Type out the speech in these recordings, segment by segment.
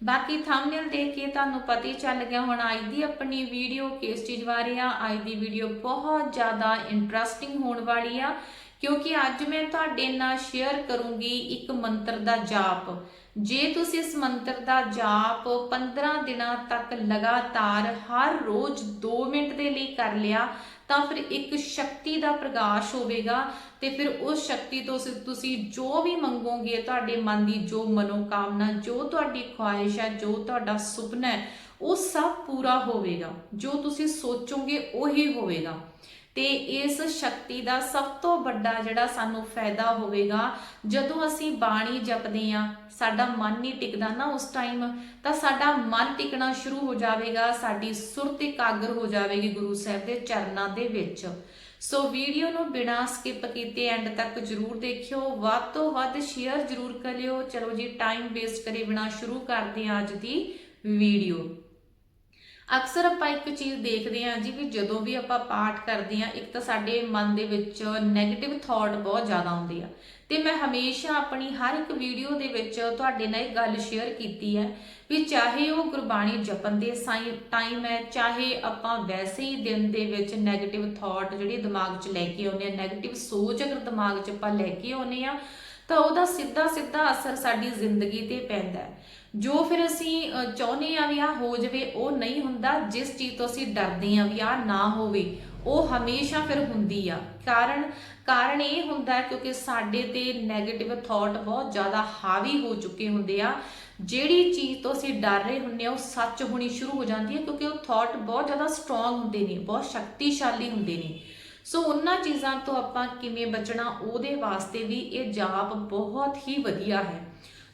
ਬਾਕੀ ਥੰਬਨੇਲ ਦੇਖ ਕੇ ਤੁਹਾਨੂੰ ਪਤਾ ਹੀ ਚੱਲ ਗਿਆ ਹੁਣ, ਅੱਜ ਦੀ ਆਪਣੀ ਵੀਡੀਓ ਕਿਸ ਚੀਜ਼ ਬਾਰੇ ਆ, ਅੱਜ ਦੀ ਵੀਡੀਓ ਬਹੁਤ ਜ਼ਿਆਦਾ ਇੰਟਰਸਟਿੰਗ ਹੋਣ ਵਾਲੀ ਆ, ਕਿਉਂਕਿ ਅੱਜ ਮੈਂ ਤੁਹਾਡੇ ਨਾਲ ਸ਼ੇਅਰ ਕਰੂੰਗੀ ਇੱਕ ਮੰਤਰ ਦਾ ਜਾਪ। ਜੇ ਤੁਸੀਂ ਇਸ ਮੰਤਰ ਦਾ ਜਾਪ 15 ਦਿਨਾਂ ਤੱਕ ਲਗਾਤਾਰ ਹਰ ਰੋਜ਼ 2 ਮਿੰਟ ਦੇ ਲਈ ਕਰ ਲਿਆ ਤਾਂ ਫਿਰ ਇੱਕ ਸ਼ਕਤੀ ਦਾ ਪ੍ਰਕਾਸ਼ ਹੋਵੇਗਾ ਤੇ ਫਿਰ ਉਸ ਸ਼ਕਤੀ ਤੋਂ ਤੁਸੀਂ ਜੋ ਵੀ ਮੰਗੋਗੇ, ਤੁਹਾਡੇ ਮਨ ਦੀ ਜੋ ਮਨੋਕਾਮਨਾ, ਜੋ ਤੁਹਾਡੀ ਖੁਆਇਸ਼ ਹੈ, ਜੋ ਤੁਹਾਡਾ ਸੁਪਨਾ ਹੈ, ਉਹ ਸਭ ਪੂਰਾ ਹੋਵੇਗਾ। ਜੋ ਤੁਸੀਂ ਸੋਚੋਗੇ, ਉਹੀ ਹੋਵੇਗਾ। ਤੇ ਇਸ ਸ਼ਕਤੀ ਦਾ ਸਭ ਤੋਂ ਵੱਡਾ ਜਿਹੜਾ ਸਾਨੂੰ ਫਾਇਦਾ ਹੋਵੇਗਾ, ਜਦੋਂ ਅਸੀਂ ਬਾਣੀ ਜਪਦੇ ਆ ਸਾਡਾ ਮਨ ਨਹੀਂ ਟਿਕਦਾ ਨਾ ਉਸ ਟਾਈਮ, ਤਾਂ ਸਾਡਾ ਮਨ ਟਿਕਣਾ ਸ਼ੁਰੂ ਹੋ ਜਾਵੇਗਾ, ਸਾਡੀ ਸੁਰਤ ਇਕਾਗਰ ਹੋ ਜਾਵੇਗੀ ਗੁਰੂ ਸਾਹਿਬ ਦੇ ਚਰਨਾਂ ਦੇ ਵਿੱਚ। ਸੋ ਵੀਡੀਓ ਨੂੰ ਬਿਨਾਂ ਸਕਿਪ ਕੀਤੇ ਐਂਡ ਤੱਕ ਜਰੂਰ ਦੇਖਿਓ, ਵੱਧ ਤੋਂ ਵੱਧ ਸ਼ੇਅਰ ਜਰੂਰ ਕਰਿਓ। ਚਲੋ ਜੀ ਟਾਈਮ ਵੇਸਟ ਕਰੇ ਬਿਨਾਂ ਸ਼ੁਰੂ ਕਰਦੇ ਹਾਂ ਅੱਜ ਦੀ ਵੀਡੀਓ ਅਕਸਰ ਆਪਾਂ ਇੱਕ ਚੀਜ਼ ਦੇਖਦੇ ਹਾਂ ਜੀ ਵੀ ਜਦੋਂ ਵੀ ਆਪਾਂ ਪਾਠ ਕਰਦੇ ਹਾਂ, ਇੱਕ ਤਾਂ ਸਾਡੇ ਮਨ ਦੇ ਵਿੱਚ 네ਗੇਟਿਵ ਥਾਟ ਬਹੁਤ ਜ਼ਿਆਦਾ ਆਉਂਦੇ ਆ। ਤੇ ਮੈਂ ਹਮੇਸ਼ਾ ਆਪਣੀ ਹਰ ਇੱਕ ਵੀਡੀਓ ਦੇ ਵਿੱਚ ਤੁਹਾਡੇ ਨਾਲ ਇਹ ਗੱਲ ਸ਼ੇਅਰ ਕੀਤੀ ਹੈ ਵੀ ਚਾਹੇ ਉਹ ਗੁਰਬਾਣੀ ਜਪਣ ਦੇ ਸਾਈ ਟਾਈਮ ਹੈ, ਚਾਹੇ ਆਪਾਂ ਵੈਸੇ ਹੀ ਦਿਨ ਦੇ ਵਿੱਚ 네ਗੇਟਿਵ ਥਾਟ ਜਿਹੜੀ ਦਿਮਾਗ 'ਚ ਲੈ ਕੇ ਆਉਂਦੇ ਆ 네ਗੇਟਿਵ ਸੋਚ ਅਗਰ ਦਿਮਾਗ 'ਚ ਆਪਾਂ ਲੈ ਕੇ ਆਉਂਦੇ ਆ ਤਾਂ ਉਹਦਾ ਸਿੱਧਾ ਸਿੱਧਾ ਅਸਰ ਸਾਡੀ ਜ਼ਿੰਦਗੀ ਤੇ ਪੈਂਦਾ ਹੈ। ਜੋ ਫਿਰ ਅਸੀਂ ਚਾਹੁੰਦੇ ਆ ਵੀ ਆ ਹੋ ਜਾਵੇ, ਉਹ ਨਹੀਂ ਹੁੰਦਾ। ਜਿਸ ਚੀਜ਼ ਤੋਂ ਅਸੀਂ ਡਰਦੇ ਆ ਵੀ ਆ ਨਾ ਹੋਵੇ, ਉਹ ਹਮੇਸ਼ਾ ਫਿਰ ਹੁੰਦੀ ਆ। ਕਾਰਨ ਕਾਰਨ ਇਹ ਹੁੰਦਾ ਕਿਉਂਕਿ ਸਾਡੇ ਤੇ 네ਗੇਟਿਵ ਥਾਟ ਬਹੁਤ ਜ਼ਿਆਦਾ ਹਾਵੀ ਹੋ ਚੁੱਕੇ ਹੁੰਦੇ ਆ। ਜਿਹੜੀ ਚੀਜ਼ ਤੋਂ ਅਸੀਂ ਡਰ ਰਹੇ ਹੁੰਦੇ ਆ ਉਹ ਸੱਚ ਹੋਣੀ ਸ਼ੁਰੂ ਹੋ ਜਾਂਦੀ ਹੈ ਕਿਉਂਕਿ ਉਹ ਥਾਟ ਬਹੁਤ ਜ਼ਿਆਦਾ ਸਟਰੋਂਗ ਹੁੰਦੇ ਨੇ, ਬਹੁਤ ਸ਼ਕਤੀਸ਼ਾਲੀ ਹੁੰਦੇ ਨੇ। ਸੋ ਉਹਨਾਂ ਚੀਜ਼ਾਂ ਤੋਂ ਆਪਾਂ ਕਿਵੇਂ ਬਚਣਾ, ਉਹਦੇ ਵਾਸਤੇ ਵੀ ਇਹ ਜਾਪ ਬਹੁਤ ਹੀ ਵਧੀਆ ਹੈ।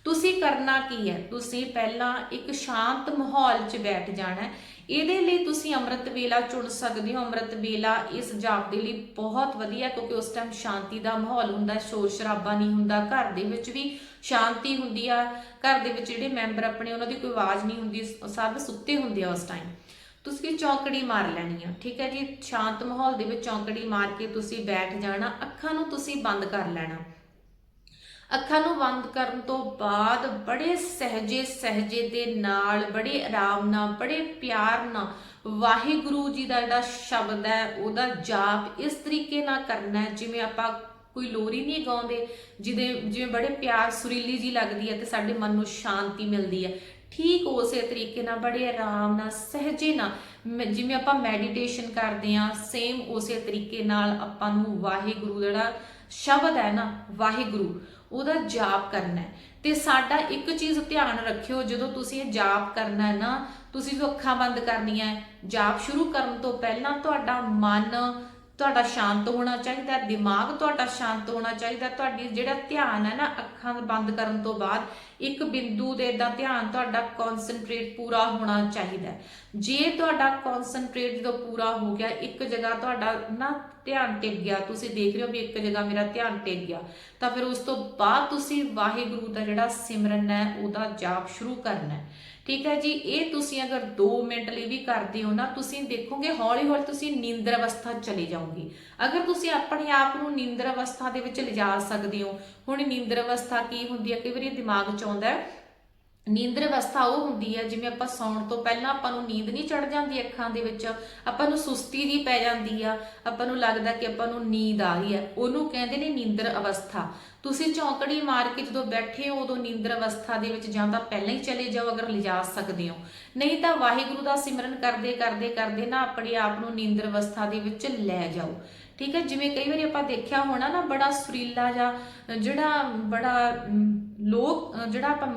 ਤੁਸੀਂ ਕਰਨਾ ਕੀ ਹੈ? ਤੁਸੀਂ ਪਹਿਲਾਂ ਇੱਕ ਸ਼ਾਂਤ ਮਾਹੌਲ 'ਚ ਬੈਠ ਜਾਣਾ। ਇਹਦੇ ਲਈ ਤੁਸੀਂ ਅੰਮ੍ਰਿਤ ਵੇਲਾ ਚੁਣ ਸਕਦੇ ਹੋ। ਅੰਮ੍ਰਿਤ ਵੇਲਾ ਇਸ ਜਾਪ ਦੇ ਲਈ ਬਹੁਤ ਵਧੀਆ, ਕਿਉਂਕਿ ਉਸ ਟਾਈਮ ਸ਼ਾਂਤੀ ਦਾ ਮਾਹੌਲ ਹੁੰਦਾ, ਸ਼ੋਰ ਸ਼ਰਾਬਾ ਨਹੀਂ ਹੁੰਦਾ। ਘਰ ਦੇ ਵਿੱਚ ਵੀ ਸ਼ਾਂਤੀ ਹੁੰਦੀ ਆ। ਘਰ ਦੇ ਵਿੱਚ ਜਿਹੜੇ ਮੈਂਬਰ ਆਪਣੇ, ਉਹਨਾਂ ਦੀ ਕੋਈ ਆਵਾਜ਼ ਨਹੀਂ ਹੁੰਦੀ, ਸਭ ਸੁੱਤੇ ਹੁੰਦੇ ਆ ਉਸ ਟਾਈਮ ਤੁਸੀਂ ਚੌਂਕੜੀ ਮਾਰ ਲੈਣੀ ਆ, ਠੀਕ ਹੈ ਜੀ? ਸ਼ਾਂਤ ਮਾਹੌਲ ਦੇ ਵਿੱਚ ਚੌਂਕੜੀ ਮਾਰ ਕੇ ਤੁਸੀਂ ਬੈਠ ਜਾਣਾ, ਅੱਖਾਂ ਨੂੰ ਤੁਸੀਂ ਬੰਦ ਕਰ ਲੈਣਾ। ਅੱਖਾਂ ਨੂੰ ਬੰਦ ਕਰਨ ਤੋਂ ਬਾਅਦ ਬੜੇ ਸਹਜੇ ਸਹਜੇ ਦੇ ਨਾਲ, ਬੜੇ ਆਰਾਮ ਨਾਲ, ਬੜੇ ਪਿਆਰ ਨਾਲ ਵਾਹਿਗੁਰੂ ਜੀ ਦਾ ਜਿਹੜਾ ਸ਼ਬਦ ਹੈ, ਉਹਦਾ ਜਾਪ ਇਸ ਤਰੀਕੇ ਨਾਲ ਕਰਨਾ ਹੈ, ਜਿਵੇਂ ਆਪਾਂ ਕੋਈ ਲੋਰੀ ਨਹੀਂ ਗਾਉਂਦੇ, ਜਿਹਦੇ, ਜਿਵੇਂ ਬੜੇ ਪਿਆਰ ਸੁਰੀਲੀ ਜੀ ਲੱਗਦੀ ਹੈ ਤੇ ਸਾਡੇ ਮਨ ਨੂੰ ਸ਼ਾਂਤੀ ਮਿਲਦੀ ਹੈ। ਠੀਕ ਉਸੇ ਤਰੀਕੇ ਨਾਲ ਬੜੇ ਆਰਾਮ ਨਾਲ, ਸਹਜੇ ਨਾਲ। ਜਿਵੇਂ ਆਪਾਂ ਮੈਡੀਟੇਸ਼ਨ ਕਰਦੇ ਆ ਸੇਮ ਉਸੇ ਤਰੀਕੇ ਨਾਲ ਆਪਾਂ ਨੂੰ ਵਾਹਿਗੁਰੂ ਜਿਹੜਾ ਸ਼ਬਦ ਹੈ ਨਾ, ਵਾਹਿਗੁਰੂ, ਉਹਦਾ ਜਾਪ ਕਰਨਾ ਹੈ। ਤੇ ਸਾਡਾ ਇੱਕ ਚੀਜ਼ ਧਿਆਨ ਰੱਖਿਓ, ਜਦੋਂ ਤੁਸੀਂ ਇਹ ਜਾਪ ਕਰਨਾ ਹੈ ਨਾ, ਤੁਸੀਂ ਜੋ ਅੱਖਾਂ ਬੰਦ ਕਰਨੀਆਂ ਹੈ। ਜਾਪ ਸ਼ੁਰੂ ਕਰਨ ਤੋਂ ਪਹਿਲਾਂ ਤੁਹਾਡਾ ਮਨ ਤੁਹਾਡਾ ਸ਼ਾਂਤ ਹੋਣਾ ਚਾਹੀਦਾ, ਦਿਮਾਗ ਤੁਹਾਡਾ ਸ਼ਾਂਤ ਹੋਣਾ ਚਾਹੀਦਾ, ਤੁਹਾਡੀ ਜਿਹੜਾ ਧਿਆਨ ਹੈ ਨਾ ਅੱਖਾਂ ਬੰਦ ਕਰਨ ਤੋਂ ਬਾਅਦ, ਇੱਕ ਬਿੰਦੂ ਦੇ ਦਾ ਧਿਆਨ ਤੁਹਾਡਾ ਕਨਸੈਂਟਰੇਟ ਪੂਰਾ ਹੋਣਾ ਚਾਹੀਦਾ ਜੇ ਤੁਹਾਡਾ ਕਨਸੈਂਟਰੇਟ ਜਦੋਂ ਪੂਰਾ ਹੋ ਗਿਆ, ਇੱਕ ਜਗ੍ਹਾ ਤੁਹਾਡਾ ਨਾ ਧਿਆਨ ਟਿਕ ਗਿਆ। ਤੁਸੀਂ ਦੇਖ ਰਹੇ ਹੋ ਵੀ ਇੱਕ ਜਗ੍ਹਾ ਮੇਰਾ ਧਿਆਨ ਟਿਕ ਗਿਆ। ਤਾਂ ਫਿਰ ਉਸ ਤੋਂ ਬਾਅਦ ਤੁਸੀਂ ਵਾਹਿਗੁਰੂ ਦਾ ਜਿਹੜਾ ਸਿਮਰਨ ਹੈ, ਉਹਦਾ ਜਾਪ ਸ਼ੁਰੂ ਕਰਨਾ ਹੈ। ਠੀਕ ਹੈ ਜੀ, ਇਹ ਤੁਸੀਂ ਅਗਰ 2 ਮਿੰਟ ਲਈ ਵੀ ਕਰਦੇ ਹੋ ਨਾ, ਤੁਸੀਂ ਦੇਖੋਗੇ ਹੌਲੀ ਹੌਲੀ ਤੁਸੀਂ ਨੀਂਦਰ ਅਵਸਥਾ ਚਲੇ ਜਾਓਗੇ। ਅਗਰ ਤੁਸੀਂ ਆਪਣੇ ਆਪ ਨੂੰ ਨੀਂਦਰ ਅਵਸਥਾ ਦੇ ਵਿੱਚ ਲਿਜਾ ਸਕਦੇ ਹੋ, ਹੁਣ ਨੀਂਦਰ ਅਵਸਥਾ ਕੀ ਹੁੰਦੀ ਹੈ? ਕਈ ਵਾਰੀ ਦਿਮਾਗ 'ਚ ਆਉਂਦਾ ਹੈ ਨੀਂਦਰ ਅਵਸਥਾ ਉਹ ਹੁੰਦੀ ਹੈ ਜਿਵੇਂ ਆਪਾਂ ਸੌਣ ਤੋਂ ਪਹਿਲਾਂ ਆਪਾਂ ਨੂੰ ਨੀਂਦ ਨਹੀਂ ਚੜ ਜਾਂਦੀ ਅੱਖਾਂ ਦੇ ਵਿੱਚ, ਆਪਾਂ ਨੂੰ ਸੁਸਤੀ ਜੀ ਪੈ ਜਾਂਦੀ ਆ, ਆਪਾਂ ਨੂੰ ਲੱਗਦਾ ਕਿ ਆਪਾਂ ਨੂੰ ਨੀਂਦ ਆ ਰਹੀ ਹੈ ਉਹਨੂੰ ਕਹਿੰਦੇ ਨੇ ਨੀਂਦਰ ਅਵਸਥਾ। ਤੁਸੀਂ ਚੌਂਕੜੀ ਮਾਰ ਕੇ ਜਦੋਂ ਬੈਠੇ ਹੋ, ਉਦੋਂ ਨੀਂਦਰ ਅਵਸਥਾ ਦੇ ਵਿੱਚ ਜਾਂ ਤਾਂ ਪਹਿਲਾਂ ਹੀ ਚਲੇ ਜਾਓ, ਅਗਰ ਲਿਜਾ ਸਕਦੇ ਹੋ। ਨਹੀਂ ਤਾਂ ਵਾਹਿਗੁਰੂ ਦਾ ਸਿਮਰਨ ਕਰਦੇ ਕਰਦੇ ਕਰਦੇ ਨਾ ਆਪਣੇ ਆਪ ਨੂੰ ਨੀਂਦਰ ਅਵਸਥਾ ਦੇ ਵਿੱਚ ਲੈ ਜਾਓ। ਠੀਕ ਹੈ, ਜਿਵੇਂ ਕਈ ਵਾਰੀ ਆਪਾਂ ਦੇਖਿਆ ਹੋਣਾ ਨਾ, ਬੜਾ ਸੁਰੀਲਾ ਜਾਂ ਜਿਹੜਾ ਬੜਾ ਲੋਕ ਜਿਹੜਾ ਆਪਾਂ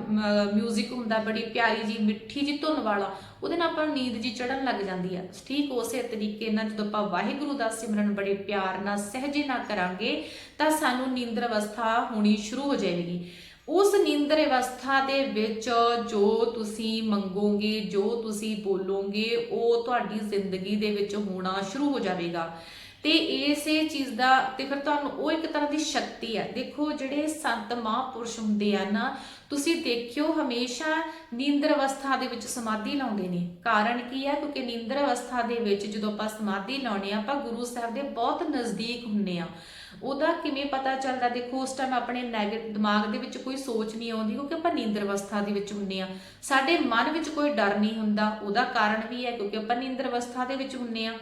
뮤직 ਹੁੰਦਾ, ਬੜੀ ਪਿਆਰੀ ਜੀ, ਮਿੱਠੀ ਜੀ ਧੁਨ ਵਾਲਾ, ਉਹਦੇ ਨਾਲ ਆਪਾਂ ਨੂੰ ਨੀਂਦ ਜੀ ਚੜਨ ਲੱਗ ਜਾਂਦੀ ਹੈ ਠੀਕ ਉਸੇ ਤਰੀਕੇ ਨਾਲ ਜਦੋਂ ਆਪਾਂ ਵਾਹਿਗੁਰੂ ਦਾ ਸਿਮਰਨ ਬੜੇ ਪਿਆਰ ਨਾਲ, ਸਹਿਜੇ ਨਾਲ ਕਰਾਂਗੇ, ਤਾਂ ਸਾਨੂੰ ਨੀਂਦਰ ਅਵਸਥਾ ਹੋਣੀ ਸ਼ੁਰੂ ਹੋ ਜਾਏਗੀ। ਉਸ ਨੀਂਦਰ ਅਵਸਥਾ ਦੇ ਵਿੱਚ ਜੋ ਤੁਸੀਂ ਮੰਗੋਗੇ, ਜੋ ਤੁਸੀਂ ਬੋਲੋਗੇ, ਉਹ ਤੁਹਾਡੀ ਜ਼ਿੰਦਗੀ ਦੇ ਵਿੱਚ ਹੋਣਾ ਸ਼ੁਰੂ ਹੋ ਜਾਵੇਗਾ। ਤੇ ਇਸੇ ਚੀਜ਼ ਦਾ, ਤੇ ਫਿਰ ਤੁਹਾਨੂੰ ਉਹ ਇੱਕ ਤਰ੍ਹਾਂ ਦੀ ਸ਼ਕਤੀ ਹੈ ਦੇਖੋ, ਜਿਹੜੇ ਸੰਤ ਮਹਾਂਪੁਰਸ਼ ਹੁੰਦੇ ਆ ਨਾ, ਤੁਸੀਂ ਦੇਖਿਓ, ਹਮੇਸ਼ਾ ਨੀਂਦਰ ਅਵਸਥਾ ਦੇ ਵਿੱਚ ਸਮਾਧੀ ਲਾਉਂਦੇ ਨੇ। ਕਾਰਨ ਕੀ ਹੈ ਕਿਉਂਕਿ ਨੀਂਦਰ ਅਵਸਥਾ ਦੇ ਵਿੱਚ ਜਦੋਂ ਆਪਾਂ ਸਮਾਧੀ ਲਾਉਣੇ ਆ, ਆਪਾਂ ਗੁਰੂ ਸਾਹਿਬ ਦੇ ਬਹੁਤ ਨਜ਼ਦੀਕ ਹੁੰਨੇ ਆ। ਉਹਦਾ ਕਿਵੇਂ ਪਤਾ ਚੱਲਦਾ? ਦੇਖੋ, ਉਸ ਟਾਈਮ ਆਪਣੇ ਨੈਗੇਟਿਵ ਦਿਮਾਗ ਦੇ ਵਿੱਚ ਕੋਈ ਸੋਚ ਨਹੀਂ ਆਉਂਦੀ, ਕਿਉਂਕਿ ਆਪਾਂ ਨੀਂਦਰ ਅਵਸਥਾ ਦੇ ਵਿੱਚ ਹੁੰਨੇ ਆ। ਸਾਡੇ ਮਨ ਵਿੱਚ ਕੋਈ ਡਰ ਨਹੀਂ ਹੁੰਦਾ। ਉਹਦਾ ਕਾਰਨ ਵੀ ਹੈ, ਕਿਉਂਕਿ ਆਪਾਂ ਨੀਂਦਰ ਅਵਸਥਾ ਦੇ ਵਿੱਚ ਹੁੰਨੇ ਆ।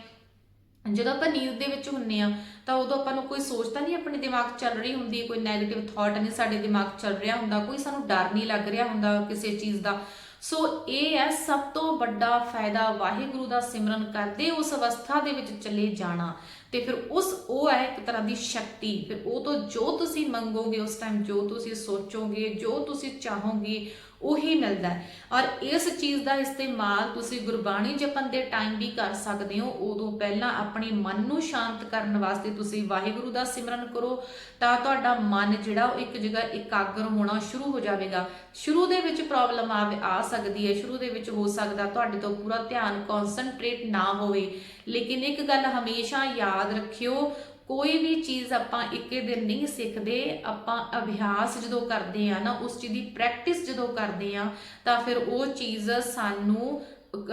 ਜਦੋਂ ਆਪਾਂ ਨੀਂਦ ਦੇ ਵਿੱਚ ਹੁੰਨੇ ਆ, ਤਾਂ ਉਦੋਂ ਆਪਾਂ ਨੂੰ ਕੋਈ ਸੋਚ ਤਾਂ ਨਹੀਂ ਆਪਣੇ ਦਿਮਾਗ ਚੱਲ ਰਹੀ ਹੁੰਦੀ, ਕੋਈ 네ਗੇਟਿਵ ਥਾਟ ਨਹੀਂ ਸਾਡੇ ਦਿਮਾਗ ਚੱਲ ਰਿਹਾ ਹੁੰਦਾ, ਕੋਈ ਸਾਨੂੰ ਡਰ ਨਹੀਂ ਲੱਗ ਰਿਹਾ ਹੁੰਦਾ ਕਿਸੇ ਚੀਜ਼ ਦਾ। ਸੋ ਇਹ ਹੈ ਸਭ ਤੋਂ ਵੱਡਾ ਫਾਇਦਾ ਵਾਹਿਗੁਰੂ ਦਾ ਸਿਮਰਨ ਕਰਦੇ ਉਸ ਅਵਸਥਾ ਦੇ ਵਿੱਚ ਚਲੇ ਜਾਣਾ। ਤੇ ਫਿਰ ਉਸ ਉਹ ਹੈ ਇੱਕ ਤਰ੍ਹਾਂ ਦੀ ਸ਼ਕਤੀ। ਫਿਰ ਉਹ ਤੋਂ ਜੋ ਤੁਸੀਂ ਮੰਗੋਗੇ ਉਸ ਟਾਈਮ ਜੋ ਤੁਸੀਂ ਸੋਚੋਗੇ, ਜੋ ਤੁਸੀਂ ਚਾਹੋਗੇ ਉਹੀ ਮਿਲਦਾ ਹੈ। ਔਰ ਇਸ ਚੀਜ਼ ਦਾ ਇਸਤੇਮਾਲ ਤੁਸੀਂ ਗੁਰਬਾਣੀ ਜਪਣ ਦੇ ਟਾਈਮ ਵੀ ਕਰ ਸਕਦੇ ਹੋ। ਉਦੋਂ ਪਹਿਲਾਂ ਆਪਣੇ ਮਨ ਨੂੰ ਸ਼ਾਂਤ ਕਰਨ ਵਾਸਤੇ ਤੁਸੀਂ ਵਾਹਿਗੁਰੂ ਦਾ ਸਿਮਰਨ ਕਰੋ ਤਾਂ ਤੁਹਾਡਾ ਮਨ ਜਿਹੜਾ ਉਹ ਇੱਕ ਜਗ੍ਹਾ ਇਕਾਗਰ ਹੋਣਾ ਸ਼ੁਰੂ ਹੋ ਜਾਵੇਗਾ। ਸ਼ੁਰੂ ਦੇ ਵਿੱਚ ਪ੍ਰੋਬਲਮ ਆਵੇ ਆ ਸਕਦੀ ਹੈ। ਸ਼ੁਰੂ ਦੇ ਵਿੱਚ ਹੋ ਸਕਦਾ ਤੁਹਾਡੇ ਤੋਂ ਪੂਰਾ ਧਿਆਨ ਕਨਸੈਂਟਰੇਟ ਨਾ ਹੋਵੇ। ਲੇਕਿਨ ਇੱਕ ਗੱਲ ਹਮੇਸ਼ਾ ਯਾਦ ਰੱਖਿਓ ਕੋਈ ਵੀ ਚੀਜ਼ ਆਪਾਂ ਇੱਕੇ ਦਿਨ ਨਹੀਂ ਸਿੱਖਦੇ, ਆਪਾਂ ਅਭਿਆਸ ਜਦੋਂ ਕਰਦੇ ਆ ਨਾ, ਉਸ ਚੀਜ਼ ਦੀ ਪ੍ਰੈਕਟਿਸ ਜਦੋਂ ਕਰਦੇ ਆ ਤਾਂ ਫਿਰ ਉਹ ਚੀਜ਼ ਸਾਨੂੰ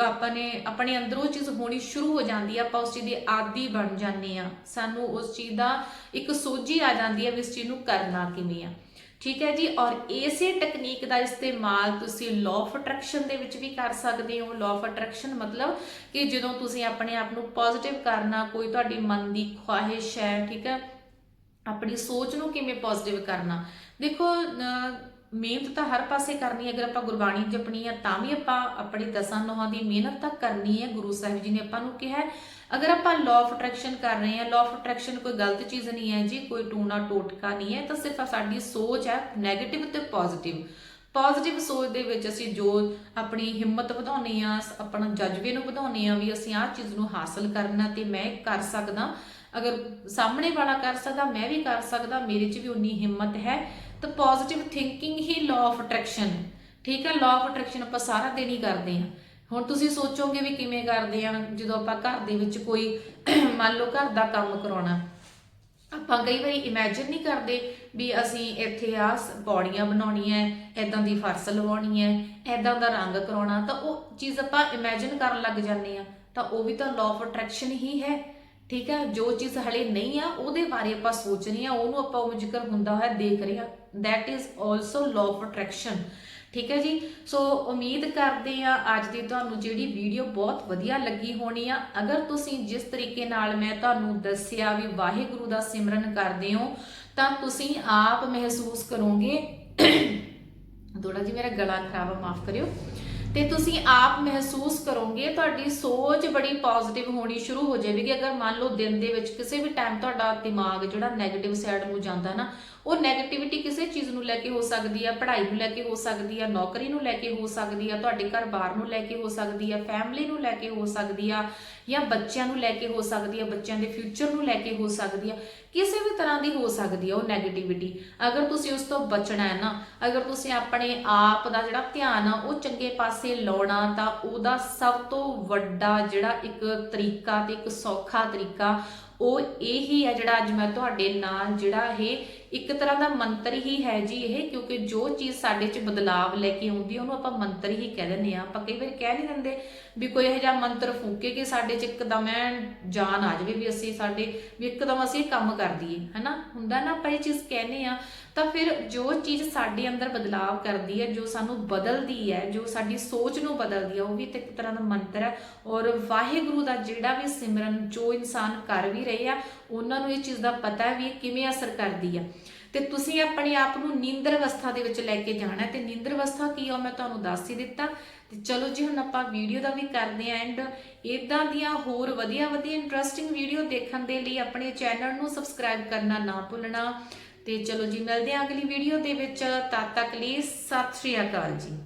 ਆਪਣੇ ਆਪਣੇ ਅੰਦਰ ਉਹ ਚੀਜ਼ ਹੋਣੀ ਸ਼ੁਰੂ ਹੋ ਜਾਂਦੀ ਆ ਆਪਾਂ ਉਸ ਚੀਜ਼ ਦੇ ਆਦੀ ਬਣ ਜਾਂਦੇ ਆ ਸਾਨੂੰ ਉਸ ਚੀਜ਼ ਦਾ ਇੱਕ ਸੋਝੀ ਆ ਜਾਂਦੀ ਹੈ ਵੀ ਇਸ ਚੀਜ਼ ਨੂੰ ਕਰਨਾ ਕਿਵੇਂ ਆ। ਠੀਕ ਹੈ ਜੀ, ਔਰ ਇਸੇ ਟੈਕਨੀਕ ਦਾ ਇਸਤੇਮਾਲ ਤੁਸੀਂ ਲਾਅ ਆਫ ਅਟਰੈਕਸ਼ਨ ਦੇ ਵਿੱਚ ਵੀ ਕਰ ਸਕਦੇ ਹੋ। ਲਾਅ ਆਫ ਅਟਰੈਕਸ਼ਨ ਮਤਲਬ ਕਿ ਜਦੋਂ ਤੁਸੀਂ ਆਪਣੇ ਆਪ ਨੂੰ ਪੋਜ਼ਿਟਿਵ ਕਰਨਾ, ਕੋਈ ਤੁਹਾਡੀ ਮਨ ਦੀ ਖੁਆਇਸ਼ ਹੈ, ਠੀਕ ਹੈ, ਆਪਣੀ ਸੋਚ ਨੂੰ ਕਿਵੇਂ ਪੋਜ਼ਿਟਿਵ ਕਰਨਾ। ਦੇਖੋ ਮਿਹਨਤ ਤਾਂ ਹਰ ਪਾਸੇ ਕਰਨੀ ਹੈ, ਅਗਰ ਆਪਾਂ ਗੁਰਬਾਣੀ ਜਪਣੀ ਹੈ ਤਾਂ ਵੀ ਆਪਾਂ ਆਪਣੇ ਦਸਾਂ ਨੋਹਾਂ ਦੀ ਮਿਹਨਤ ਤਾਂ ਕਰਨੀ ਹੈ, ਗੁਰੂ ਸਾਹਿਬ ਜੀ ਨੇ ਆਪਾਂ ਨੂੰ ਕਿਹਾ ਅਗਰ ਆਪਾਂ ਲਾਅ ਆਫ ਅਟਰੈਕਸ਼ਨ ਕਰ ਰਹੇ ਹਾਂ ਲਾਅ ਆਫ ਅਟਰੈਕਸ਼ਨ ਕੋਈ ਗਲਤ ਚੀਜ਼ ਨਹੀਂ ਹੈ ਜੀ, ਕੋਈ ਟੂਣਾ ਟੋਟਕਾ ਨਹੀਂ ਹੈ, ਤਾਂ ਸਿਰਫ ਸਾਡੀ ਸੋਚ ਹੈ 네ਗੇਟਿਵ ਤੇ ਪੋਜ਼ਿਟਿਵ ਪੋਜ਼ਿਟਿਵ ਸੋਚ ਦੇ ਵਿੱਚ ਅਸੀਂ ਜੋ ਆਪਣੀ ਹਿੰਮਤ ਵਧਾਉਣੀ ਆ ਆਪਣਾ ਜਜ਼ਬੇ ਨੂੰ ਵਧਾਉਣੀ ਆ ਵੀ ਅਸੀਂ ਆਹ ਚੀਜ਼ ਨੂੰ ਹਾਸਲ ਕਰਨਾ ਤੇ ਮੈਂ ਕਰ ਸਕਦਾ। ਅਗਰ ਸਾਹਮਣੇ ਵਾਲਾ ਕਰ ਸਕਦਾ, ਮੈਂ ਵੀ ਕਰ ਸਕਦਾ, ਮੇਰੇ 'ਚ ਵੀ ਉਨੀ ਹਿੰਮਤ ਹੈ। ਤਾਂ ਪੋਜ਼ਿਟਿਵ ਥਿੰਕਿੰਗ ਹੀ ਲਾਅ ਆਫ ਅਟਰੈਕਸ਼ਨ ਠੀਕ ਹੈ ਲਾਅ ਆਫ ਅਟਰੈਕਸ਼ਨ ਆਪਾਂ ਸਾਰਾ ਦਿਨ ਹੀ ਕਰਦੇ ਹਾਂ। ਹੁਣ ਤੁਸੀਂ ਸੋਚੋਗੇ ਵੀ ਕਿਵੇਂ ਕਰਦੇ ਆ ਜਦੋਂ ਆਪਾਂ ਘਰ ਦੇ ਵਿੱਚ ਕੋਈ ਮੰਨ ਲਓ ਘਰ ਦਾ ਕੰਮ ਕਰਾਉਣਾ। ਆਪਾਂ ਕਈ ਵਾਰੀ ਇਮੇਜਿਨ ਨਹੀਂ ਕਰਦੇ ਵੀ ਅਸੀਂ ਇੱਥੇ ਆ ਪੌੜੀਆਂ ਬਣਾਉਣੀਆਂ ਐਦਾਂ ਦੀ ਫਰਸ਼ ਲਵਾਉਣੀ ਹੈ ਐਦਾਂ ਦਾ ਰੰਗ ਕਰਾਉਣਾ। ਤਾਂ ਉਹ ਚੀਜ਼ ਆਪਾਂ ਇਮੇਜਿਨ ਕਰਨ ਲੱਗ ਜਾਂਦੇ ਆ ਤਾਂ ਉਹ ਵੀ ਤਾਂ ਲਾਅ ਆਫ ਅਟਰੈਕਸ਼ਨ ਹੀ ਹੈ। ਠੀਕ ਹੈ, ਜੋ ਚੀਜ਼ ਹਲੇ ਨਹੀਂ ਆ, ਉਹਦੇ ਬਾਰੇ ਆਪਾਂ ਸੋਚ ਰਹੇ ਆ ਉਹਨੂੰ ਆਪਾਂ ਉਹ ਜ਼ਿਕਰ ਹੁੰਦਾ ਹੋਇਆ ਦੇਖ ਰਹੇ ਆ that is also law of attraction ਠੀਕ ਹੈ ਜੀ? ਸੋ ਉਮੀਦ ਕਰਦੇ ਆ ਅੱਜ ਦੀ ਤੁਹਾਨੂੰ ਜਿਹੜੀ ਵੀਡੀਓ ਬਹੁਤ ਵਧੀਆ ਲੱਗੀ ਹੋਣੀ ਆ। ਅਗਰ ਤੁਸੀਂ ਜਿਸ ਤਰੀਕੇ ਨਾਲ ਮੈਂ ਤੁਹਾਨੂੰ ਦੱਸਿਆ ਵੀ ਵਾਹਿਗੁਰੂ ਦਾ ਸਿਮਰਨ ਕਰਦੇ ਹੋ, ਤਾਂ ਤੁਸੀਂ ਆਪ ਮਹਿਸੂਸ ਕਰੋਗੇ। ਥੋੜਾ ਜੀ ਮੇਰਾ ਗਲਾ ਖਰਾਬ ਆ, ਮਾਫ ਕਰਿਓ। ਤੇ ਤੁਸੀਂ ਆਪ ਮਹਿਸੂਸ ਕਰੋਗੇ, ਤੁਹਾਡੀ ਸੋਚ ਬੜੀ ਪੋਜ਼ਿਟਿਵ ਹੋਣੀ ਸ਼ੁਰੂ ਹੋ ਜਾਵੇਗੀ। ਅਗਰ ਮੰਨ ਲਓ ਦਿਨ ਦੇ ਵਿੱਚ ਕਿਸੇ ਵੀ ਟਾਈਮ ਤੁਹਾਡਾ ਦਿਮਾਗ ਜਿਹੜਾ 네ਗੇਟਿਵ ਸਾਈਡ ਨੂੰ ਜਾਂਦਾ ਨਾ ਉਹ 네ਗੇਟਿਵਿਟੀ ਕਿਸੇ ਚੀਜ਼ ਨੂੰ ਲੈ ਕੇ ਹੋ ਸਕਦੀ ਆ, ਪੜ੍ਹਾਈ ਨੂੰ ਲੈ ਕੇ ਹੋ ਸਕਦੀ ਆ, ਨੌਕਰੀ ਨੂੰ ਲੈ ਕੇ ਹੋ ਸਕਦੀ ਆ, ਤੁਹਾਡੇ ਘਰ-ਬਾਰ ਨੂੰ ਲੈ ਕੇ ਹੋ ਸਕਦੀ ਆ ਫੈਮਿਲੀ ਨੂੰ ਲੈ ਕੇ ਹੋ ਸਕਦੀ ਆ, ਜਾਂ ਬੱਚਿਆਂ ਨੂੰ ਲੈ ਕੇ ਹੋ ਸਕਦੀ ਆ, ਬੱਚਿਆਂ ਦੇ ਫਿਊਚਰ ਨੂੰ ਲੈ ਕੇ ਹੋ ਸਕਦੀ ਆ, ਕਿਸੇ ਵੀ ਤਰ੍ਹਾਂ ਦੀ ਹੋ ਸਕਦੀ ਆ ਉਹ 네ਗੇਟਿਵਿਟੀ ਅਗਰ ਤੁਸੀਂ ਉਸ ਤੋਂ ਬਚਣਾ ਹੈ ਨਾ, ਅਗਰ ਤੁਸੀਂ ਆਪਣੇ ਆਪ ਦਾ ਜਿਹੜਾ ਧਿਆਨ ਆ, ਉਹ ਚੰਗੇ ਪਾਸੇ ਲਾਉਣਾ, ਤਾਂ ਉਹਦਾ ਸਭ ਤੋਂ ਵੱਡਾ ਜਿਹੜਾ ਇੱਕ ਤਰੀਕਾ ਤੇ ਇੱਕ ਸੌਖਾ ਤਰੀਕਾ ਉਹ ਇਹ ਹੀ ਹੈ ਜਿਹੜਾ ਅੱਜ ਮੈਂ ਤੁਹਾਡੇ ਨਾਲ ਜਿਹੜਾ ਇਹ ਇੱਕ ਤਰ੍ਹਾਂ ਦਾ ਮੰਤਰ ਹੀ ਹੈ ਜੀ ਇਹ, ਕਿਉਂਕਿ ਜੋ ਚੀਜ਼ ਸਾਡੇ 'ਚ ਬਦਲਾਵ ਲੈ ਕੇ ਆਉਂਦੀ ਹੈ ਉਹਨੂੰ ਆਪਾਂ ਮੰਤਰ ਹੀ ਕਹਿ ਦਿੰਦੇ ਆ। ਆਪਾਂ ਕਈ ਵਾਰ ਕਹਿ ਨਹੀਂ ਦਿੰਦੇ ਵੀ ਕੋਈ ਇਹੋ ਜਿਹਾ ਮੰਤਰ ਫੂਕੇ ਕਿ ਸਾਡੇ 'ਚ ਇੱਕਦਮ ਐ ਜਾਨ ਆ ਜਾਵੇ ਵੀ ਅਸੀਂ ਸਾਡੇ, ਵੀ ਇੱਕਦਮ ਅਸੀਂ ਕੰਮ ਕਰ ਦਈਏ, ਹੈਨਾ? ਹੁੰਦਾ ਨਾ ਆਪਾਂ ਇਹ ਚੀਜ਼ ਕਹਿੰਦੇ ਆ ਤਾਂ ਫਿਰ ਜੋ ਚੀਜ਼ ਸਾਡੇ ਅੰਦਰ ਬਦਲਾਵ ਕਰਦੀ ਹੈ, ਜੋ ਸਾਨੂੰ ਬਦਲਦੀ ਹੈ, ਜੋ ਸਾਡੀ ਸੋਚ ਨੂੰ ਬਦਲਦੀ ਹੈ, ਉਹ ਵੀ ਤੇ ਇੱਕ ਤਰ੍ਹਾਂ ਦਾ ਮੰਤਰ ਹੈ। ਔਰ ਵਾਹਿਗੁਰੂ ਦਾ ਜਿਹੜਾ ਵੀ ਸਿਮਰਨ, ਜੋ ਇਨਸਾਨ ਕਰ ਵੀ ਰਹੇ ਆ, ਉਹਨਾਂ ਨੂੰ ਇਹ ਚੀਜ਼ ਦਾ ਪਤਾ ਵੀ ਕਿਵੇਂ ਅਸਰ ਕਰਦੀ ਹੈ। ਤੇ ਤੁਸੀਂ ਆਪਣੇ ਆਪ ਨੂੰ ਨੀਂਦਰ ਅਵਸਥਾ ਦੇ ਵਿੱਚ ਲੈ ਕੇ ਜਾਣਾ ਹੈ। ਤੇ ਨੀਂਦਰ ਅਵਸਥਾ ਕੀ ਆ, ਉਹ ਮੈਂ ਤੁਹਾਨੂੰ ਦੱਸ ਹੀ ਦਿੱਤਾ। ਤੇ ਚਲੋ ਜੀ, ਹੁਣ ਆਪਾਂ ਵੀਡੀਓ ਦਾ ਵੀ ਕਰਦੇ ਆਂ ਐਂਡ ਇਦਾਂ ਦੀਆਂ ਹੋਰ ਵਧੀਆ ਵਧੀਆ ਇੰਟਰਸਟਿੰਗ ਵੀਡੀਓ ਦੇਖਣ ਦੇ ਲਈ ਆਪਣੇ ਚੈਨਲ ਨੂੰ ਸਬਸਕ੍ਰਾਈਬ ਕਰਨਾ ਨਾ ਭੁੱਲਣਾ। ਤੇ ਚਲੋ ਜੀ, ਮਿਲਦੇ ਹਾਂ ਅਗਲੀ ਵੀਡੀਓ ਦੇ ਵਿੱਚ। ਤਦ ਤੱਕ ਲਈ ਸਤਿ ਸ਼੍ਰੀ ਅਕਾਲ ਜੀ।